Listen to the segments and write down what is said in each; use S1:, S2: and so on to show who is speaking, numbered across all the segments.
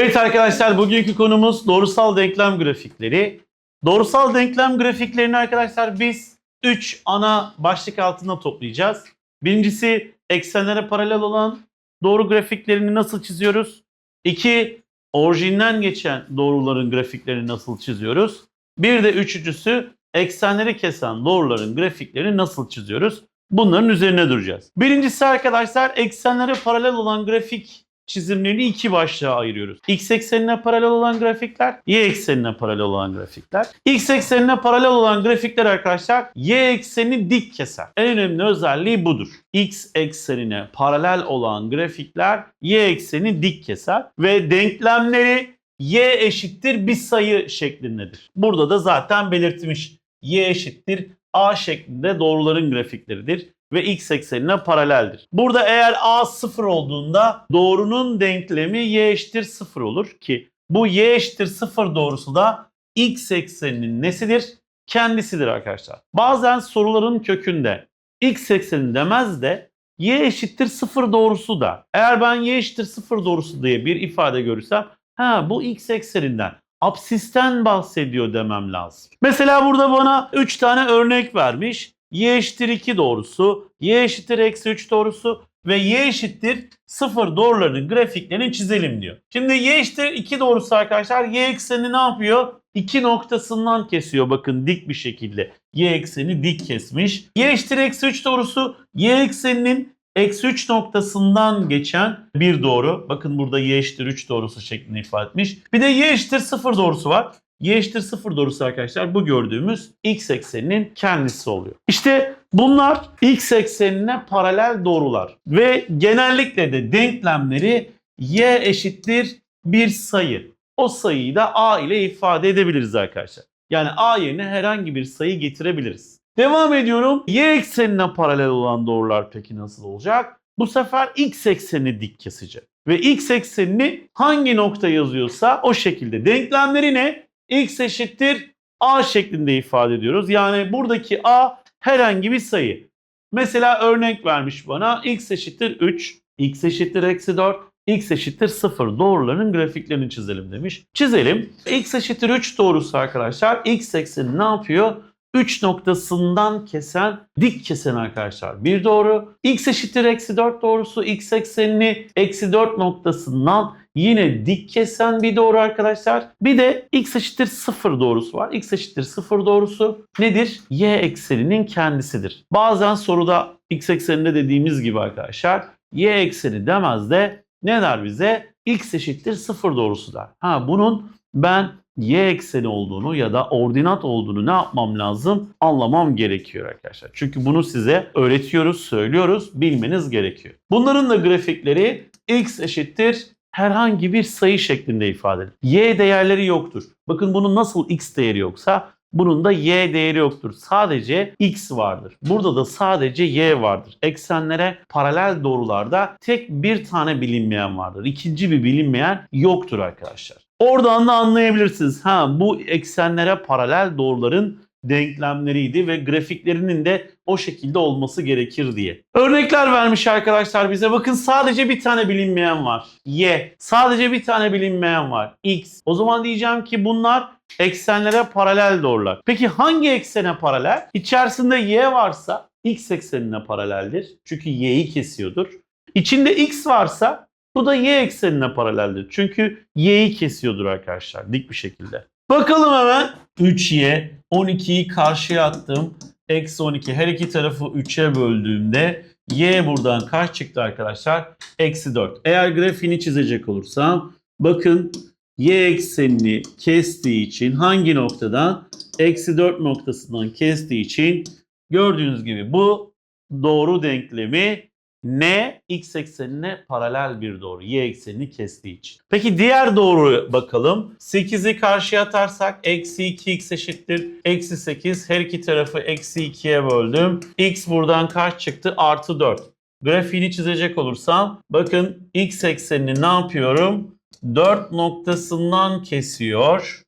S1: Evet arkadaşlar bugünkü konumuz doğrusal denklem grafikleri. Doğrusal denklem grafiklerini arkadaşlar biz 3 ana başlık altında toplayacağız. Birincisi eksenlere paralel olan doğru grafiklerini nasıl çiziyoruz? İki, orijinden geçen doğruların grafiklerini nasıl çiziyoruz? Bir de üçüncüsü eksenleri kesen doğruların grafiklerini nasıl çiziyoruz? Bunların üzerine duracağız. Birincisi arkadaşlar eksenlere paralel olan grafik çizimlerini iki başlığa ayırıyoruz. X eksenine paralel olan grafikler, Y eksenine paralel olan grafikler. X eksenine paralel olan grafikler arkadaşlar Y eksenini dik keser. En önemli özelliği budur. X eksenine paralel olan grafikler Y ekseni dik keser ve denklemleri Y eşittir bir sayı şeklindedir. Burada da zaten belirtmiş. Y eşittir A şeklinde doğruların grafikleridir ve x eksenine paraleldir. Burada eğer a 0 olduğunda doğrunun denklemi y eşittir 0 olur ki bu y eşittir 0 doğrusu da x ekseninin nesidir? Kendisidir arkadaşlar. Bazen soruların kökünde x ekseni demez de y eşittir 0 doğrusu da. Eğer ben y eşittir 0 doğrusu diye bir ifade görürsem ha bu x ekseninden apsisten bahsediyor demem lazım. Mesela burada bana 3 tane örnek vermiş y eşittir 2 doğrusu, y eşittir eksi 3 doğrusu ve y eşittir 0 doğrularının grafiklerini çizelim diyor. Şimdi y eşittir 2 doğrusu arkadaşlar y ekseni ne yapıyor? 2 noktasından kesiyor bakın dik bir şekilde. Y ekseni dik kesmiş. Y eşittir eksi 3 doğrusu y ekseninin eksi 3 noktasından geçen bir doğru. Bakın burada y eşittir 3 doğrusu şeklinde ifade etmiş. Bir de y eşittir 0 doğrusu var y eşittir 0 doğrusu arkadaşlar bu gördüğümüz x ekseninin kendisi oluyor. İşte bunlar x eksenine paralel doğrular ve genellikle de denklemleri y eşittir bir sayı. O sayıyı da a ile ifade edebiliriz arkadaşlar. Yani a yerine herhangi bir sayı getirebiliriz. Devam ediyorum. Y eksenine paralel olan doğrular peki nasıl olacak? Bu sefer x eksenini dik kesecek. Ve x eksenini hangi nokta yazıyorsa o şekilde. Denklemleri ne? X eşittir a şeklinde ifade ediyoruz. Yani buradaki a herhangi bir sayı. Mesela örnek vermiş bana x eşittir 3, x eşittir eksi 4, x eşittir 0 doğrularının grafiklerini çizelim demiş. Çizelim. x eşittir 3 doğrusu arkadaşlar x ekseni ne yapıyor? 3 noktasından kesen, dik kesen arkadaşlar. Bir doğru. x eşittir eksi 4 doğrusu x eksenini eksi 4 noktasından yine dik kesen bir doğru arkadaşlar. Bir de x eşittir 0 doğrusu var. x eşittir 0 doğrusu nedir? y ekseninin kendisidir. Bazen soruda x ekseninde dediğimiz gibi arkadaşlar y ekseni demez de ne der bize? x eşittir 0 doğrusu der. Ha bunun ben y ekseni olduğunu ya da ordinat olduğunu ne yapmam lazım? Anlamam gerekiyor arkadaşlar. Çünkü bunu size öğretiyoruz, söylüyoruz, bilmeniz gerekiyor. Bunların da grafikleri x eşittir herhangi bir sayı şeklinde ifade edilir. Y değerleri yoktur. Bakın bunun nasıl x değeri yoksa bunun da y değeri yoktur. Sadece x vardır. Burada da sadece y vardır. Eksenlere paralel doğrularda tek bir tane bilinmeyen vardır. İkinci bir bilinmeyen yoktur arkadaşlar. Oradan da anlayabilirsiniz. Ha bu eksenlere paralel doğruların denklemleriydi ve grafiklerinin de o şekilde olması gerekir diye. Örnekler vermiş arkadaşlar bize. Bakın sadece bir tane bilinmeyen var. Y. Sadece bir tane bilinmeyen var. X. O zaman diyeceğim ki bunlar eksenlere paralel doğrular. Peki hangi eksene paralel? İçerisinde Y varsa X eksenine paraleldir. Çünkü Y'yi kesiyordur. İçinde X varsa bu da Y eksenine paraleldir. Çünkü Y'yi kesiyordur arkadaşlar dik bir şekilde. Bakalım hemen 3Y 12'yi karşıya attım. Eksi 12 her iki tarafı 3'e böldüğümde Y buradan kaç çıktı arkadaşlar? Eksi 4. Eğer grafiğini çizecek olursam bakın Y eksenini kestiği için hangi noktadan? Eksi 4 noktasından kestiği için gördüğünüz gibi bu doğru denklemi ne x eksenine paralel bir doğru. Y eksenini kestiği için. Peki diğer doğru bakalım. 8'i karşıya atarsak eksi 2x eşittir. Eksi 8 her iki tarafı eksi 2'ye böldüm. x buradan kaç çıktı? Artı 4. Grafiğini çizecek olursam bakın x eksenini ne yapıyorum? 4 noktasından kesiyor.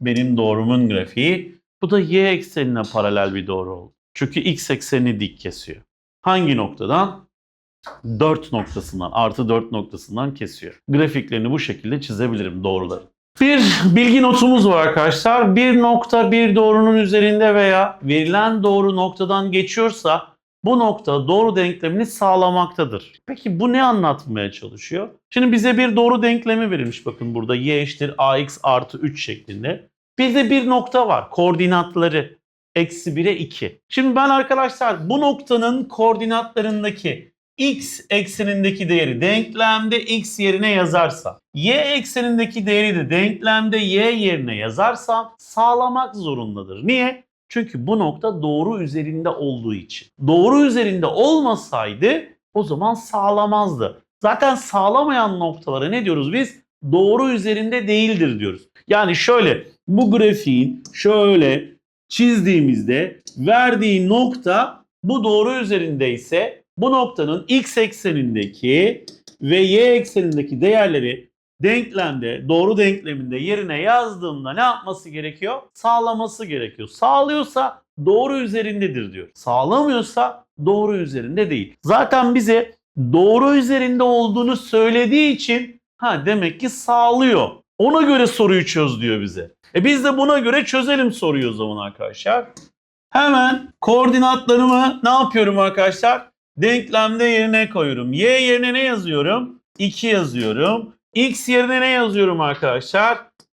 S1: Benim doğrumun grafiği. Bu da y eksenine paralel bir doğru oldu. Çünkü x eksenini dik kesiyor. Hangi noktadan? 4 noktasından artı 4 noktasından kesiyor. Grafiklerini bu şekilde çizebilirim doğruları. Bir bilgi notumuz var arkadaşlar. Bir nokta bir doğrunun üzerinde veya verilen doğru noktadan geçiyorsa bu nokta doğru denklemini sağlamaktadır. Peki bu ne anlatmaya çalışıyor? Şimdi bize bir doğru denklemi verilmiş bakın burada y eşittir ax artı 3 şeklinde. Bir de bir nokta var koordinatları eksi 1'e 2. Şimdi ben arkadaşlar bu noktanın koordinatlarındaki x eksenindeki değeri denklemde x yerine yazarsam, y eksenindeki değeri de denklemde y yerine yazarsam sağlamak zorundadır. Niye? Çünkü bu nokta doğru üzerinde olduğu için. Doğru üzerinde olmasaydı o zaman sağlamazdı. Zaten sağlamayan noktalara ne diyoruz biz? Doğru üzerinde değildir diyoruz. Yani şöyle bu grafiğin şöyle çizdiğimizde verdiği nokta bu doğru üzerinde ise bu noktanın x eksenindeki ve y eksenindeki değerleri denklemde, doğru denkleminde yerine yazdığımda ne yapması gerekiyor? Sağlaması gerekiyor. Sağlıyorsa doğru üzerindedir diyor. Sağlamıyorsa doğru üzerinde değil. Zaten bize doğru üzerinde olduğunu söylediği için ha demek ki sağlıyor. Ona göre soruyu çöz diyor bize. E biz de buna göre çözelim soruyu o zaman arkadaşlar. Hemen koordinatlarımı ne yapıyorum arkadaşlar? Denklemde yerine koyuyorum. Y yerine ne yazıyorum? 2 yazıyorum. X yerine ne yazıyorum arkadaşlar?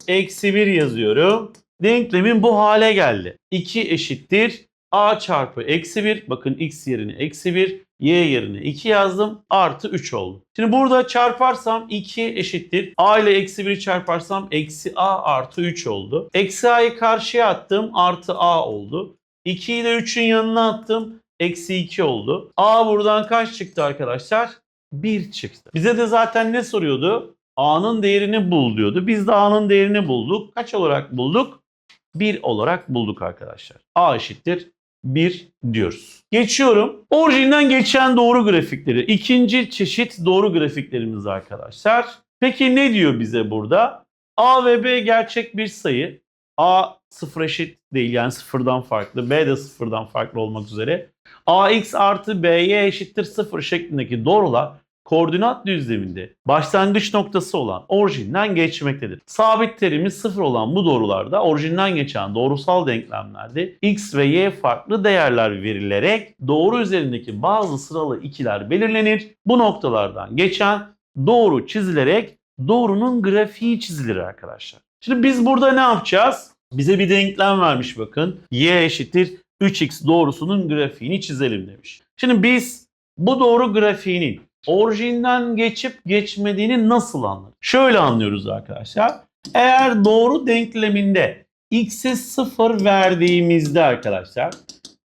S1: Eksi 1 yazıyorum. Denklemin bu hale geldi. 2 eşittir. A çarpı eksi 1. Bakın x yerine eksi 1. Y yerine 2 yazdım. Artı 3 oldu. Şimdi burada çarparsam 2 eşittir. A ile eksi 1'i çarparsam eksi A artı 3 oldu. Eksi A'yı karşıya attım. Artı A oldu. 2'yi de 3'ün yanına attım. Eksi 2 oldu. A buradan kaç çıktı arkadaşlar? 1 çıktı. Bize de zaten ne soruyordu? A'nın değerini bul diyordu. Biz de A'nın değerini bulduk. Kaç olarak bulduk? 1 olarak bulduk arkadaşlar. A eşittir 1 diyoruz. Geçiyorum. Orijinden geçen doğru grafikleri. İkinci çeşit doğru grafiklerimiz arkadaşlar. Peki ne diyor bize burada? A ve B gerçek bir sayı. A sıfır eşit değil yani sıfırdan farklı. B de sıfırdan farklı olmak üzere. AX artı BY eşittir sıfır şeklindeki doğrular koordinat düzleminde başlangıç noktası olan orijinden geçmektedir. Sabit terimi sıfır olan bu doğrularda orijinden geçen doğrusal denklemlerde x ve y farklı değerler verilerek doğru üzerindeki bazı sıralı ikiler belirlenir. Bu noktalardan geçen doğru çizilerek doğrunun grafiği çizilir arkadaşlar. Şimdi biz burada ne yapacağız? Bize bir denklem vermiş bakın. y eşittir 3x doğrusunun grafiğini çizelim demiş. Şimdi biz bu doğru grafiğinin orijinden geçip geçmediğini nasıl anlarız? Şöyle anlıyoruz arkadaşlar. Eğer doğru denkleminde x'e 0 verdiğimizde arkadaşlar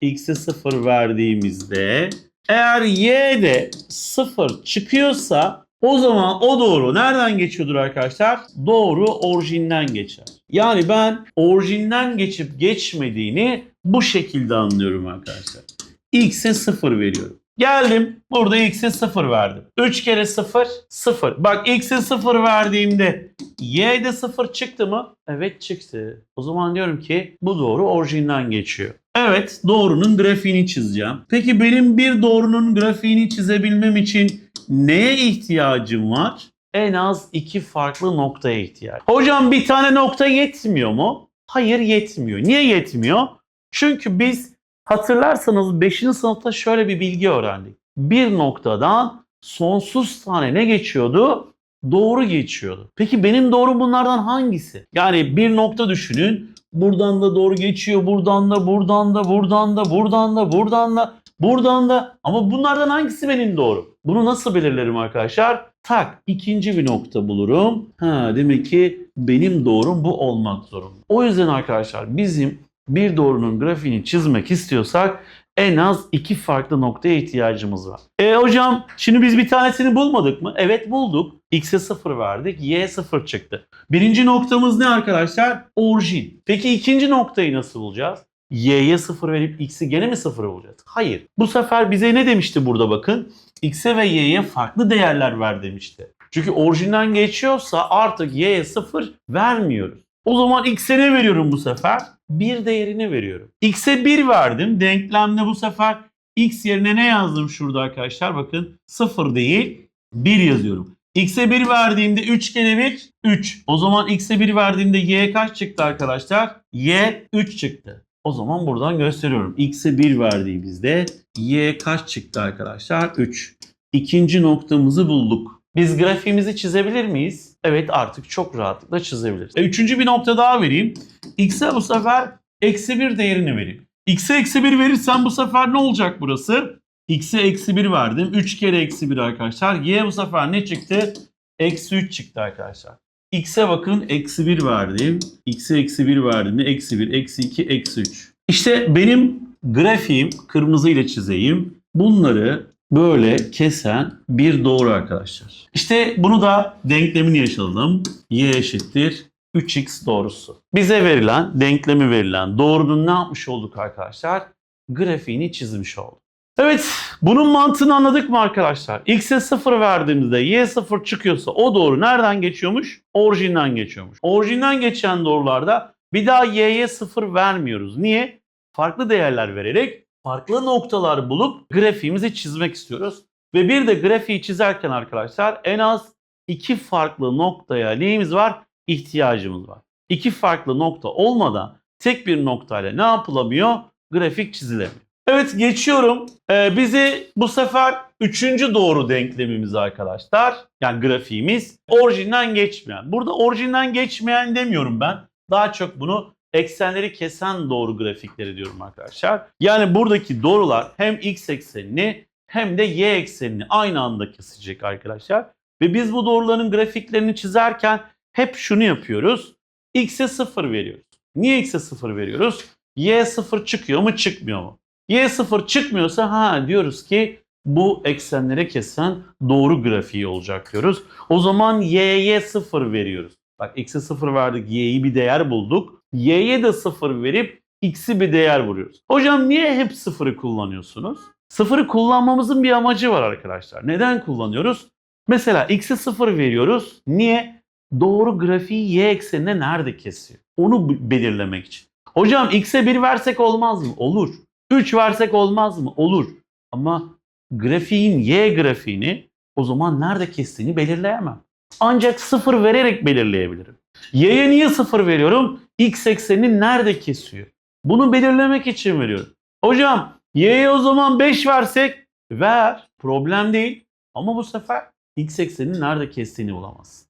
S1: x'e 0 verdiğimizde eğer y de 0 çıkıyorsa o zaman o doğru nereden geçiyordur arkadaşlar? Doğru orijinden geçer. Yani ben orijinden geçip geçmediğini bu şekilde anlıyorum arkadaşlar. X'e 0 veriyorum. Geldim burada x'e 0 verdim. 3 kere 0 0. Bak x'e 0 verdiğimde y'de 0 çıktı mı? Evet çıktı. O zaman diyorum ki bu doğru orijinden geçiyor. Evet doğrunun grafiğini çizeceğim. Peki benim bir doğrunun grafiğini çizebilmem için neye ihtiyacım var? En az iki farklı noktaya ihtiyaç. Hocam bir tane nokta yetmiyor mu? Hayır yetmiyor. Niye yetmiyor? Çünkü biz hatırlarsanız 5. sınıfta şöyle bir bilgi öğrendik. Bir noktadan sonsuz tane ne geçiyordu? Doğru geçiyordu. Peki benim doğru bunlardan hangisi? Yani bir nokta düşünün. Buradan da doğru geçiyor. Buradan da, buradan da, buradan da, buradan da, buradan da, buradan da. Ama bunlardan hangisi benim doğru? Bunu nasıl belirlerim arkadaşlar? Tak ikinci bir nokta bulurum. Ha demek ki benim doğrum bu olmak zorunda. O yüzden arkadaşlar bizim bir doğrunun grafiğini çizmek istiyorsak en az iki farklı noktaya ihtiyacımız var. E hocam şimdi biz bir tanesini bulmadık mı? Evet bulduk. X'e 0 verdik. Y 0 çıktı. Birinci noktamız ne arkadaşlar? Orijin. Peki ikinci noktayı nasıl bulacağız? Y'ye 0 verip X'i gene mi 0 bulacağız? Hayır. Bu sefer bize ne demişti burada bakın? X'e ve Y'ye farklı değerler ver demişti. Çünkü orijinden geçiyorsa artık Y'ye 0 vermiyoruz. O zaman X'e ne veriyorum bu sefer? 1 değerini veriyorum. X'e 1 verdim. Denklemde bu sefer x yerine ne yazdım şurada arkadaşlar? Bakın 0 değil 1 yazıyorum. x'e 1 verdiğimde 3 kere 1 3. O zaman x'e 1 verdiğimde y kaç çıktı arkadaşlar? y 3 çıktı. O zaman buradan gösteriyorum. x'e 1 verdiğimizde y kaç çıktı arkadaşlar? 3. İkinci noktamızı bulduk. Biz grafiğimizi çizebilir miyiz? Evet artık çok rahatlıkla çizebiliriz. E, üçüncü bir nokta daha vereyim. X'e bu sefer eksi 1 değerini vereyim. X'e eksi 1 verirsem bu sefer ne olacak burası? X'e eksi 1 verdim. 3 kere eksi 1 arkadaşlar. Y bu sefer ne çıktı? Eksi 3 çıktı arkadaşlar. X'e bakın eksi 1 verdim. X'e eksi 1 verdiğimde eksi 1, eksi 2, eksi 3. İşte benim grafiğim kırmızı ile çizeyim. Bunları böyle kesen bir doğru arkadaşlar. İşte bunu da denklemini yaşadım. Y eşittir 3x doğrusu. Bize verilen, denklemi verilen doğrunun ne yapmış olduk arkadaşlar? Grafiğini çizmiş olduk. Evet, bunun mantığını anladık mı arkadaşlar? X'e 0 verdiğimizde Y 0 çıkıyorsa o doğru nereden geçiyormuş? Orijinden geçiyormuş. Orijinden geçen doğrularda bir daha Y'ye 0 vermiyoruz. Niye? Farklı değerler vererek farklı noktalar bulup grafiğimizi çizmek istiyoruz. Ve bir de grafiği çizerken arkadaşlar en az iki farklı noktaya neyimiz var? İhtiyacımız var. İki farklı nokta olmadan tek bir noktayla ne yapılamıyor? Grafik çizilemiyor. Evet geçiyorum. Ee, bizi bu sefer üçüncü doğru denklemimiz arkadaşlar. Yani grafiğimiz orijinden geçmeyen. Burada orijinden geçmeyen demiyorum ben. Daha çok bunu eksenleri kesen doğru grafikleri diyorum arkadaşlar. Yani buradaki doğrular hem x eksenini hem de y eksenini aynı anda kesecek arkadaşlar. Ve biz bu doğruların grafiklerini çizerken hep şunu yapıyoruz. x'e 0 veriyoruz. Niye x'e 0 veriyoruz? y 0 çıkıyor mu çıkmıyor mu? y 0 çıkmıyorsa ha diyoruz ki bu eksenlere kesen doğru grafiği olacak diyoruz. O zaman y'ye 0 veriyoruz. Bak x'e 0 verdik y'yi bir değer bulduk. Y'ye de 0 verip x'i bir değer vuruyoruz. Hocam niye hep 0'ı kullanıyorsunuz? 0'ı kullanmamızın bir amacı var arkadaşlar. Neden kullanıyoruz? Mesela x'e 0 veriyoruz. Niye? Doğru grafiği y eksenine nerede kesiyor? Onu belirlemek için. Hocam x'e 1 versek olmaz mı? Olur. 3 versek olmaz mı? Olur. Ama grafiğin y grafiğini o zaman nerede kestiğini belirleyemem. Ancak 0 vererek belirleyebilirim. Y'ye niye 0 veriyorum? X eksenini nerede kesiyor? Bunu belirlemek için veriyorum. Hocam y'ye o zaman 5 versek ver. Problem değil. Ama bu sefer x ekseninin nerede kestiğini bulamazsın.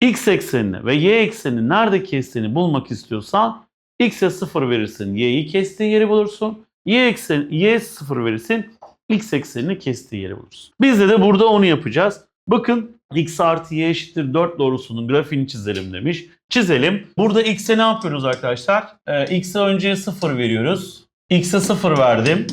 S1: X eksenini ve y eksenini nerede kestiğini bulmak istiyorsan x'e 0 verirsin. Y'yi kestiği yeri bulursun. Y eksen y 0 verirsin. X eksenini kestiği yeri bulursun. Biz de, de burada onu yapacağız. Bakın x artı y eşittir 4 doğrusunun grafiğini çizelim demiş. Çizelim. Burada x'e ne yapıyoruz arkadaşlar? Ee, x'e önce 0 veriyoruz. x'e 0 verdim.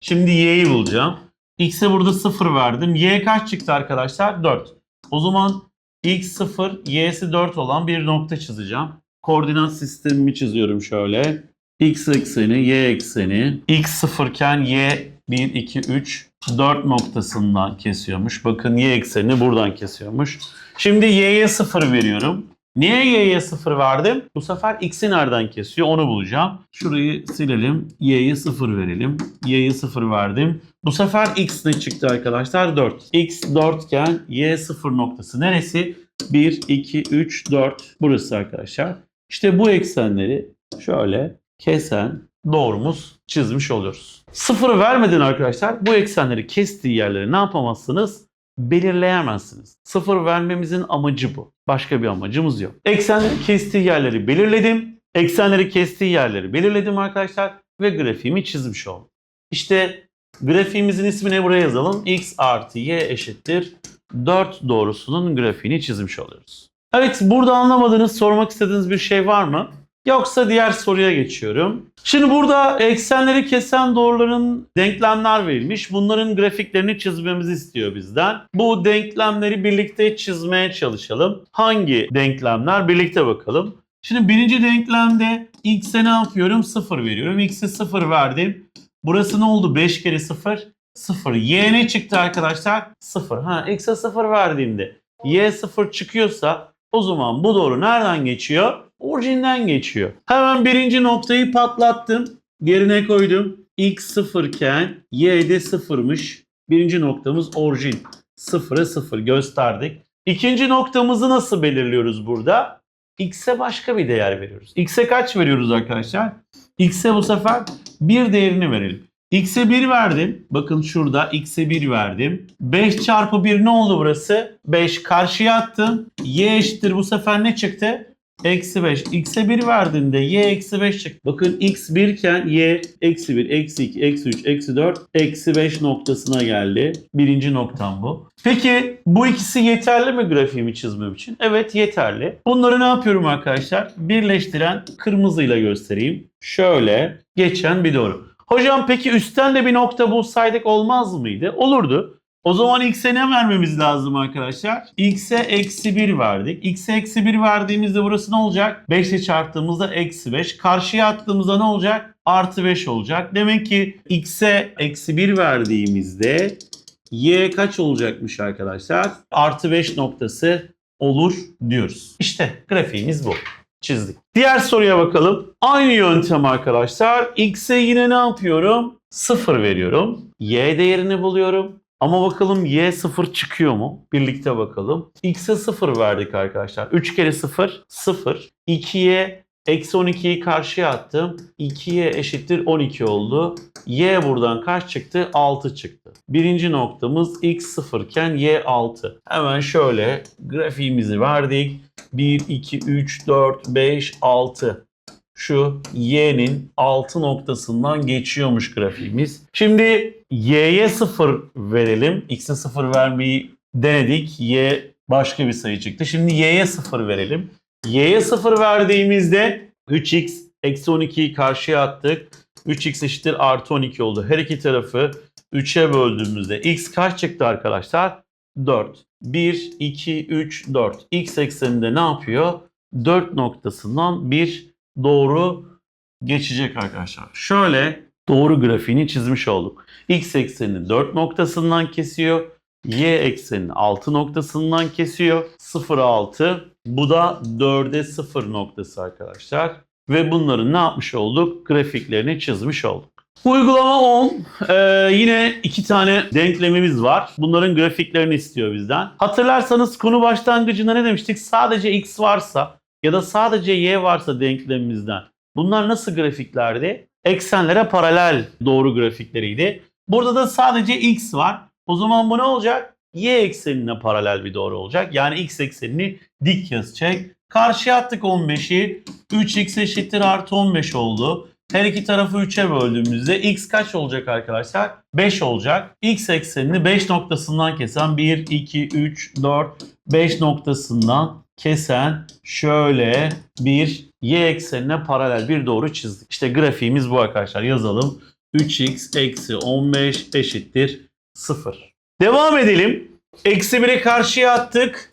S1: Şimdi y'yi bulacağım. x'e burada 0 verdim. y kaç çıktı arkadaşlar? 4. O zaman x 0, y'si 4 olan bir nokta çizeceğim. Koordinat sistemimi çiziyorum şöyle. x ekseni, y ekseni. x 0 iken y 1, 2, 3, 4 noktasından kesiyormuş. Bakın y eksenini buradan kesiyormuş. Şimdi y'ye 0 veriyorum. Niye y'ye 0 verdim? Bu sefer x'i nereden kesiyor onu bulacağım. Şurayı silelim. y'ye 0 verelim. y'ye 0 verdim. Bu sefer x ne çıktı arkadaşlar? 4. x 4 iken y 0 noktası neresi? 1, 2, 3, 4. Burası arkadaşlar. İşte bu eksenleri şöyle kesen doğrumuz çizmiş oluyoruz. Sıfırı vermeden arkadaşlar bu eksenleri kestiği yerleri ne yapamazsınız? Belirleyemezsiniz. Sıfır vermemizin amacı bu. Başka bir amacımız yok. Eksenleri kestiği yerleri belirledim. Eksenleri kestiği yerleri belirledim arkadaşlar ve grafiğimi çizmiş oldum. İşte grafiğimizin ismini buraya yazalım. x artı y eşittir 4 doğrusunun grafiğini çizmiş oluyoruz. Evet burada anlamadığınız, sormak istediğiniz bir şey var mı? Yoksa diğer soruya geçiyorum. Şimdi burada eksenleri kesen doğruların denklemler verilmiş. Bunların grafiklerini çizmemizi istiyor bizden. Bu denklemleri birlikte çizmeye çalışalım. Hangi denklemler? Birlikte bakalım. Şimdi birinci denklemde x'e ne yapıyorum? 0 veriyorum. x'e 0 verdim. Burası ne oldu? 5 kere 0. 0. Y ne çıktı arkadaşlar? 0. Ha, x'e 0 verdiğimde y 0 çıkıyorsa o zaman bu doğru nereden geçiyor? Orijinden geçiyor. Hemen birinci noktayı patlattım. Yerine koydum. x 0 iken y de 0'mış. Birinci noktamız orijin. 0'a 0 gösterdik. İkinci noktamızı nasıl belirliyoruz burada? X'e başka bir değer veriyoruz. X'e kaç veriyoruz arkadaşlar? X'e bu sefer bir değerini verelim. X'e 1 verdim. Bakın şurada X'e 1 verdim. 5 çarpı 1 ne oldu burası? 5 karşıya attım. Y eşittir bu sefer ne çıktı? Eksi 5. X'e 1 verdiğimde Y eksi 5 çıktı. Bakın X 1 iken Y eksi 1, eksi 2, eksi 3, eksi 4, eksi 5 noktasına geldi. Birinci noktam bu. Peki bu ikisi yeterli mi grafiğimi çizmem için? Evet yeterli. Bunları ne yapıyorum arkadaşlar? Birleştiren kırmızıyla göstereyim. Şöyle geçen bir doğru. Hocam peki üstten de bir nokta bulsaydık olmaz mıydı? Olurdu. O zaman x'e ne vermemiz lazım arkadaşlar? x'e eksi 1 verdik. x'e eksi 1 verdiğimizde burası ne olacak? 5 ile çarptığımızda eksi 5. Karşıya attığımızda ne olacak? Artı 5 olacak. Demek ki x'e eksi 1 verdiğimizde y kaç olacakmış arkadaşlar? Artı 5 noktası olur diyoruz. İşte grafiğimiz bu. Çizdik. Diğer soruya bakalım. Aynı yöntem arkadaşlar. X'e yine ne yapıyorum? 0 veriyorum. Y değerini buluyorum. Ama bakalım y 0 çıkıyor mu? Birlikte bakalım. X'e 0 verdik arkadaşlar. 3 kere 0 0. 2'ye eksi 12'yi karşıya attım. 2'ye eşittir 12 oldu. Y buradan kaç çıktı? 6 çıktı. Birinci noktamız x 0 iken y 6. Hemen şöyle grafiğimizi verdik. 1, 2, 3, 4, 5, 6. Şu y'nin 6 noktasından geçiyormuş grafiğimiz. Şimdi y'ye 0 verelim. X'e 0 vermeyi denedik. Y başka bir sayı çıktı. Şimdi y'ye 0 verelim. Y'ye 0 verdiğimizde 3x eksi 12'yi karşıya attık. 3x eşittir artı 12 oldu. Her iki tarafı 3'e böldüğümüzde x kaç çıktı arkadaşlar? 4. 1, 2, 3, 4. X ekseninde ne yapıyor? 4 noktasından bir doğru geçecek arkadaşlar. Şöyle doğru grafiğini çizmiş olduk. X eksenini 4 noktasından kesiyor. Y eksenini 6 noktasından kesiyor. 0, 6. Bu da 4'e 0 noktası arkadaşlar. Ve bunların ne yapmış olduk? Grafiklerini çizmiş olduk. Uygulama 10. Ee, yine iki tane denklemimiz var. Bunların grafiklerini istiyor bizden. Hatırlarsanız konu başlangıcında ne demiştik? Sadece x varsa ya da sadece y varsa denklemimizden. Bunlar nasıl grafiklerdi? Eksenlere paralel doğru grafikleriydi. Burada da sadece x var. O zaman bu ne olacak? Y eksenine paralel bir doğru olacak. Yani x eksenini dik yazacak. Karşıya attık 15'i. 3x eşittir artı 15 oldu. Her iki tarafı 3'e böldüğümüzde x kaç olacak arkadaşlar? 5 olacak. X eksenini 5 noktasından kesen 1, 2, 3, 4, 5 noktasından kesen şöyle bir y eksenine paralel bir doğru çizdik. İşte grafiğimiz bu arkadaşlar. Yazalım. 3x eksi 15 eşittir 0. Devam edelim. Eksi 1'e karşıya attık.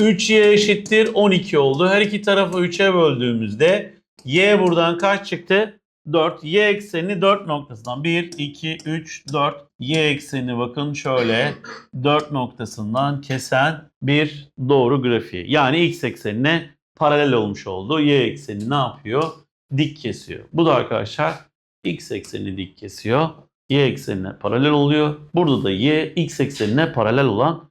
S1: 3y eşittir 12 oldu. Her iki tarafı 3'e böldüğümüzde y buradan kaç çıktı? 4. Y eksenini 4 noktasından 1, 2, 3, 4. Y eksenini bakın şöyle 4 noktasından kesen bir doğru grafiği. Yani x eksenine paralel olmuş oldu. Y ekseni ne yapıyor? Dik kesiyor. Bu da arkadaşlar x eksenini dik kesiyor. Y eksenine paralel oluyor. Burada da y x eksenine paralel olan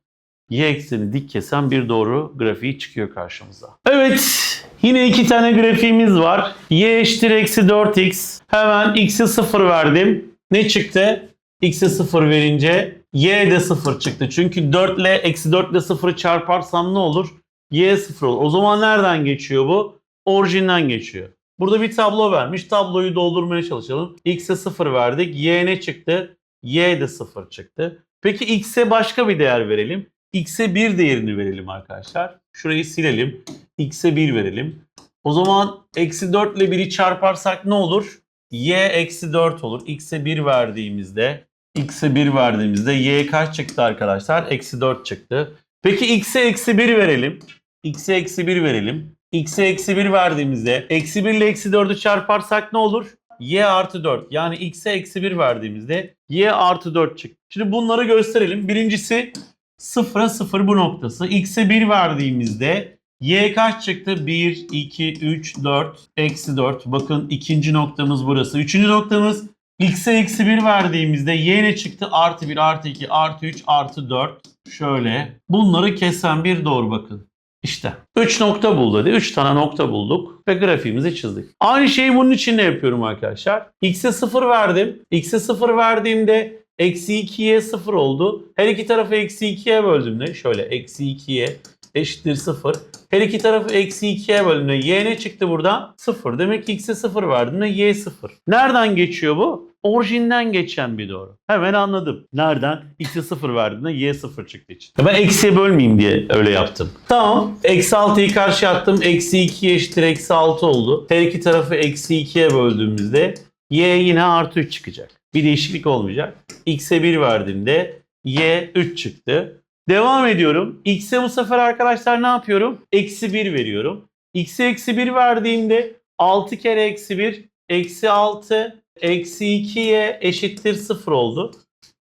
S1: y ekseni dik kesen bir doğru grafiği çıkıyor karşımıza. Evet yine iki tane grafiğimiz var. y eşittir eksi 4x. Hemen x'e 0 verdim. Ne çıktı? x'e 0 verince y de 0 çıktı. Çünkü 4 ile eksi 4 ile 0'ı çarparsam ne olur? Y 0 olur. O zaman nereden geçiyor bu? Orijinden geçiyor. Burada bir tablo vermiş. Tabloyu doldurmaya çalışalım. X'e 0 verdik. Y ne çıktı? Y de 0 çıktı. Peki X'e başka bir değer verelim. X'e 1 değerini verelim arkadaşlar. Şurayı silelim. X'e 1 verelim. O zaman eksi 4 ile 1'i çarparsak ne olur? Y eksi 4 olur. X'e 1 verdiğimizde X'e 1 verdiğimizde Y kaç çıktı arkadaşlar? Eksi 4 çıktı. Peki X'e eksi 1 verelim. X'e eksi 1 verelim. X'e eksi 1 verdiğimizde eksi 1 ile eksi 4'ü çarparsak ne olur? Y artı 4. Yani X'e eksi 1 verdiğimizde Y artı 4 çıktı. Şimdi bunları gösterelim. Birincisi 0'a 0 bu noktası. X'e 1 verdiğimizde Y kaç çıktı? 1, 2, 3, 4, eksi 4. Bakın ikinci noktamız burası. Üçüncü noktamız X'e eksi 1 verdiğimizde y ne çıktı? Artı 1, artı 2, artı 3, artı 4. Şöyle. Bunları kesen bir doğru bakın. İşte 3 nokta bul dedi. 3 tane nokta bulduk ve grafiğimizi çizdik. Aynı şeyi bunun için de yapıyorum arkadaşlar. X'e 0 verdim. X'e 0 verdiğimde eksi 2'ye 0 oldu. Her iki tarafı eksi 2'ye böldüğümde şöyle eksi 2'ye eşittir 0. Her iki tarafı eksi 2'ye böldüğümde y ne çıktı buradan? 0. Demek ki x'e 0 verdiğimde y 0. Nereden geçiyor bu? Orijinden geçen bir doğru. Hemen anladım. Nereden? X'e 0 verdiğimde y 0 çıktı için. Ben eksiye bölmeyeyim diye öyle yaptım. Tamam. Eksi 6'yı karşı attım. Eksi 2 eşittir eksi 6 oldu. Her iki tarafı eksi 2'ye böldüğümüzde y yine artı 3 çıkacak. Bir değişiklik olmayacak. X'e 1 verdiğimde y 3 çıktı. Devam ediyorum. X'e bu sefer arkadaşlar ne yapıyorum? Eksi 1 veriyorum. X'e eksi 1 verdiğimde 6 kere eksi 1 eksi 6 eksi 2'ye eşittir 0 oldu.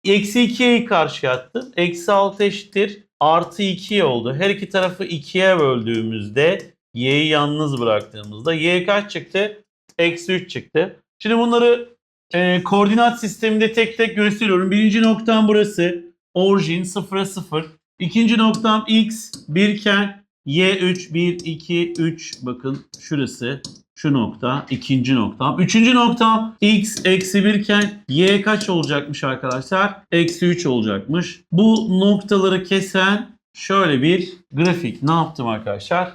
S1: Eksi 2'yi karşıya attım. Eksi 6 eşittir artı 2'ye oldu. Her iki tarafı 2'ye böldüğümüzde y'yi yalnız bıraktığımızda y kaç çıktı? Eksi 3 çıktı. Şimdi bunları e, koordinat sisteminde tek tek gösteriyorum. Birinci noktam burası. Orijin 0'a 0. İkinci noktam x 1 iken y 3 1 2 3 bakın şurası şu nokta ikinci noktam. Üçüncü noktam x eksi 1 iken y kaç olacakmış arkadaşlar? Eksi 3 olacakmış. Bu noktaları kesen şöyle bir grafik ne yaptım arkadaşlar?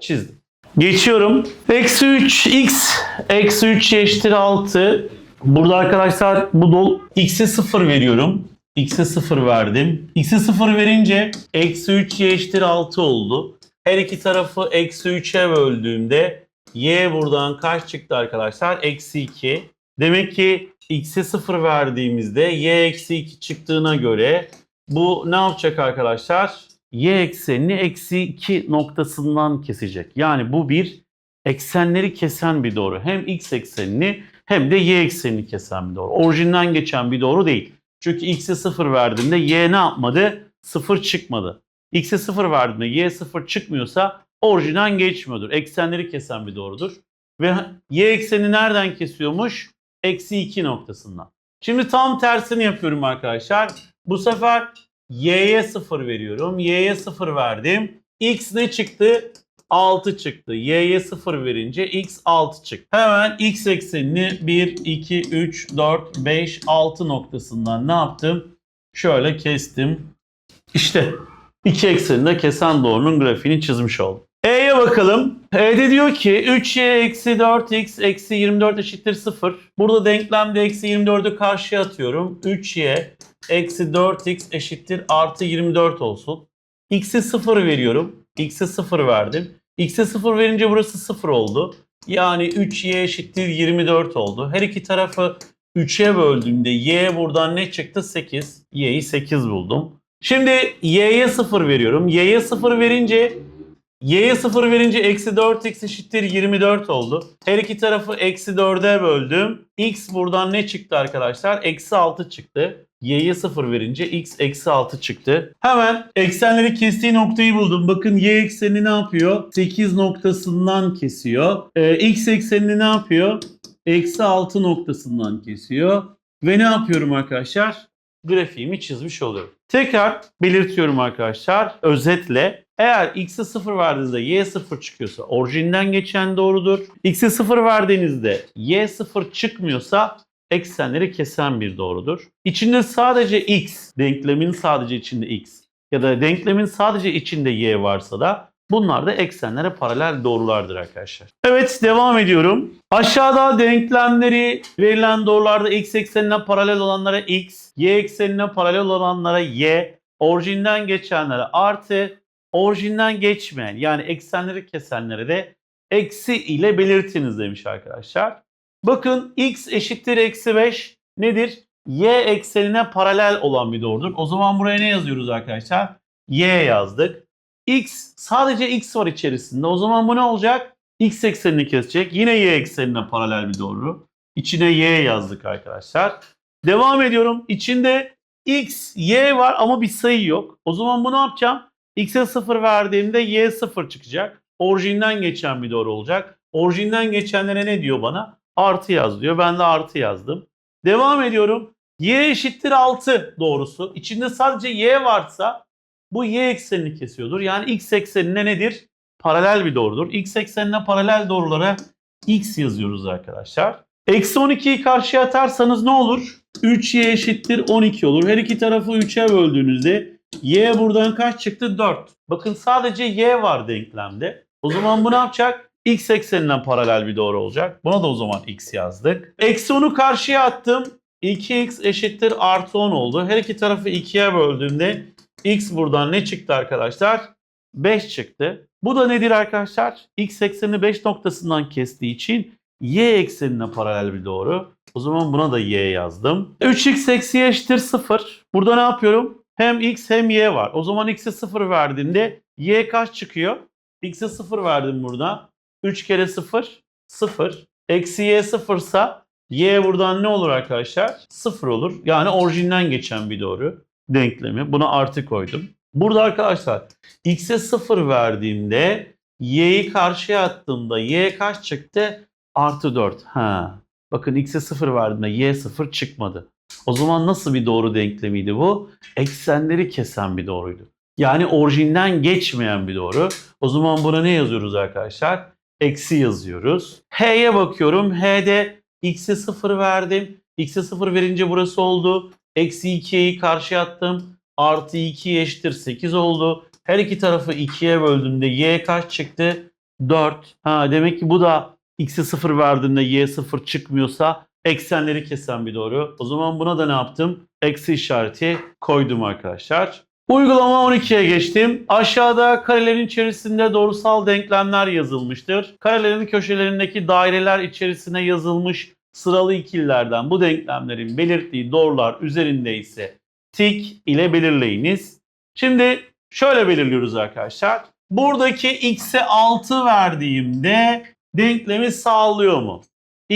S1: Çizdim. Geçiyorum. Eksi 3 x eksi 3 eşittir 6. Burada arkadaşlar bu dol x'e 0 veriyorum. X'e 0 verdim. X'e 0 verince eksi 3 y eşittir 6 oldu. Her iki tarafı eksi 3'e böldüğümde y buradan kaç çıktı arkadaşlar? Eksi 2. Demek ki x'e 0 verdiğimizde y eksi 2 çıktığına göre bu ne yapacak arkadaşlar? Y eksenini eksi 2 noktasından kesecek. Yani bu bir eksenleri kesen bir doğru. Hem x eksenini hem de y eksenini kesen bir doğru. Orijinden geçen bir doğru değil. Çünkü x'e 0 verdiğimde y ne yapmadı? 0 çıkmadı. x'e 0 verdiğimde y 0 çıkmıyorsa orijinden geçmiyordur. Eksenleri kesen bir doğrudur. Ve y ekseni nereden kesiyormuş? Eksi 2 noktasından. Şimdi tam tersini yapıyorum arkadaşlar. Bu sefer y'ye 0 veriyorum. y'ye 0 verdim. x ne çıktı? 6 çıktı. Y'ye 0 verince x 6 çıktı. Hemen x eksenini 1, 2, 3, 4, 5, 6 noktasından ne yaptım? Şöyle kestim. İşte iki ekseninde kesen doğrunun grafiğini çizmiş oldum. Bakalım. E'de diyor ki 3y eksi 4x eksi 24 eşittir 0. Burada denklemde eksi 24'ü karşıya atıyorum. 3y eksi 4x eşittir artı 24 olsun. X'e 0 veriyorum. X'e 0 verdim. X'e 0 verince burası 0 oldu. Yani 3y eşittir 24 oldu. Her iki tarafı 3'e böldüğümde y buradan ne çıktı? 8. Y'yi 8 buldum. Şimdi y'ye 0 veriyorum. Y'ye 0 verince y'ye 0 verince eksi 4x eşittir 24 oldu. Her iki tarafı eksi 4'e böldüm. x buradan ne çıktı arkadaşlar? Eksi 6 çıktı. y'ye 0 verince x eksi 6 çıktı. Hemen eksenleri kestiği noktayı buldum. Bakın y eksenini ne yapıyor? 8 noktasından kesiyor. Ee, x eksenini ne yapıyor? Eksi 6 noktasından kesiyor. Ve ne yapıyorum arkadaşlar? Grafiğimi çizmiş oluyorum. Tekrar belirtiyorum arkadaşlar. Özetle eğer x'e 0 verdiğinizde y 0 çıkıyorsa orijinden geçen doğrudur. x'e 0 verdiğinizde y 0 çıkmıyorsa eksenleri kesen bir doğrudur. İçinde sadece x, denklemin sadece içinde x ya da denklemin sadece içinde y varsa da bunlar da eksenlere paralel doğrulardır arkadaşlar. Evet devam ediyorum. Aşağıda denklemleri verilen doğrularda x eksenine paralel olanlara x, y eksenine paralel olanlara y, orijinden geçenlere artı, orijinden geçmeyen yani eksenleri kesenlere de eksi ile belirtiniz demiş arkadaşlar. Bakın x eşittir eksi 5 nedir? Y eksenine paralel olan bir doğrudur. O zaman buraya ne yazıyoruz arkadaşlar? Y yazdık. X sadece x var içerisinde. O zaman bu ne olacak? X eksenini kesecek. Yine y eksenine paralel bir doğru. İçine y yazdık arkadaşlar. Devam ediyorum. İçinde x, y var ama bir sayı yok. O zaman bu ne yapacağım? X'e 0 verdiğimde y 0 çıkacak. Orijinden geçen bir doğru olacak. Orijinden geçenlere ne diyor bana? Artı yaz diyor. Ben de artı yazdım. Devam ediyorum. Y eşittir 6 doğrusu. İçinde sadece y varsa bu y eksenini kesiyordur. Yani x eksenine nedir? Paralel bir doğrudur. X eksenine paralel doğrulara x yazıyoruz arkadaşlar. Eksi 12'yi karşıya atarsanız ne olur? 3y eşittir 12 olur. Her iki tarafı 3'e böldüğünüzde y buradan kaç çıktı? 4. Bakın sadece y var denklemde. O zaman bu ne yapacak? X ekseninden paralel bir doğru olacak. Buna da o zaman x yazdık. Eksi 10'u karşıya attım. 2x eşittir artı 10 oldu. Her iki tarafı 2'ye böldüğümde x buradan ne çıktı arkadaşlar? 5 çıktı. Bu da nedir arkadaşlar? X eksenini 5 noktasından kestiği için y eksenine paralel bir doğru. O zaman buna da y yazdım. 3x eksi eşittir 0. Burada ne yapıyorum? Hem x hem y var. O zaman x'e 0 verdiğinde y kaç çıkıyor? x'e 0 verdim burada. 3 kere 0 0. Eksi y 0 ise y buradan ne olur arkadaşlar? 0 olur. Yani orijinden geçen bir doğru denklemi. Buna artı koydum. Burada arkadaşlar x'e 0 verdiğimde y'yi karşıya attığımda y kaç çıktı? Artı 4. Ha. Bakın x'e 0 verdiğimde y 0 çıkmadı. O zaman nasıl bir doğru denklemiydi bu? Eksenleri kesen bir doğruydu. Yani orijinden geçmeyen bir doğru. O zaman buna ne yazıyoruz arkadaşlar? Eksi yazıyoruz. H'ye bakıyorum. H'de x'e 0 verdim. X'e 0 verince burası oldu. Eksi 2'yi karşıya attım. Artı 2 eşittir 8 oldu. Her iki tarafı 2'ye böldüğümde y kaç çıktı? 4. Ha, demek ki bu da x'e 0 verdiğinde y 0 çıkmıyorsa eksenleri kesen bir doğru. O zaman buna da ne yaptım? Eksi işareti koydum arkadaşlar. Uygulama 12'ye geçtim. Aşağıda karelerin içerisinde doğrusal denklemler yazılmıştır. Karelerin köşelerindeki daireler içerisine yazılmış sıralı ikililerden bu denklemlerin belirttiği doğrular üzerinde ise tik ile belirleyiniz. Şimdi şöyle belirliyoruz arkadaşlar. Buradaki x'e 6 verdiğimde denklemi sağlıyor mu?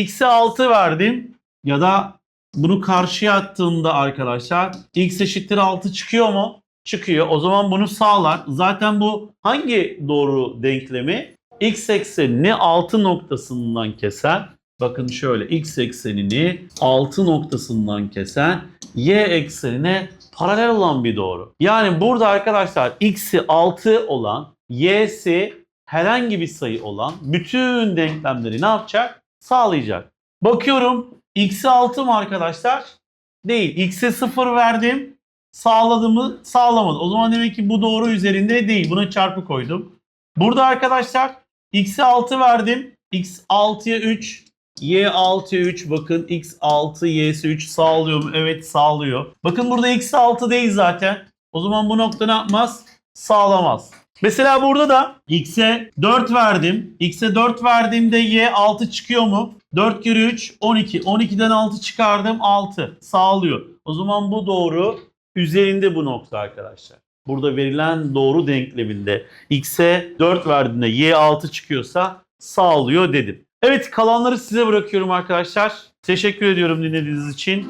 S1: X'e 6 verdim ya da bunu karşıya attığımda arkadaşlar x eşittir 6 çıkıyor mu? Çıkıyor. O zaman bunu sağlar. Zaten bu hangi doğru denklemi? x eksenini 6 noktasından kesen bakın şöyle x eksenini 6 noktasından kesen y eksenine paralel olan bir doğru. Yani burada arkadaşlar x'i 6 olan y'si herhangi bir sayı olan bütün denklemleri ne yapacak? Sağlayacak. Bakıyorum x'i 6 mı arkadaşlar? Değil. x'e 0 verdim. Sağladı mı? Sağlamadı. O zaman demek ki bu doğru üzerinde değil. Buna çarpı koydum. Burada arkadaşlar x'e 6 verdim. x 6'ya 3. Y 6'ya 3. Bakın x 6 y'si 3 sağlıyor mu? Evet sağlıyor. Bakın burada x 6 değil zaten. O zaman bu nokta ne yapmaz? Sağlamaz. Mesela burada da x'e 4 verdim. x'e 4 verdiğimde y 6 çıkıyor mu? 4 kere 3 12. 12'den 6 çıkardım 6. Sağlıyor. O zaman bu doğru üzerinde bu nokta arkadaşlar. Burada verilen doğru denkleminde x'e 4 verdiğinde y 6 çıkıyorsa sağlıyor dedim. Evet kalanları size bırakıyorum arkadaşlar. Teşekkür ediyorum dinlediğiniz için.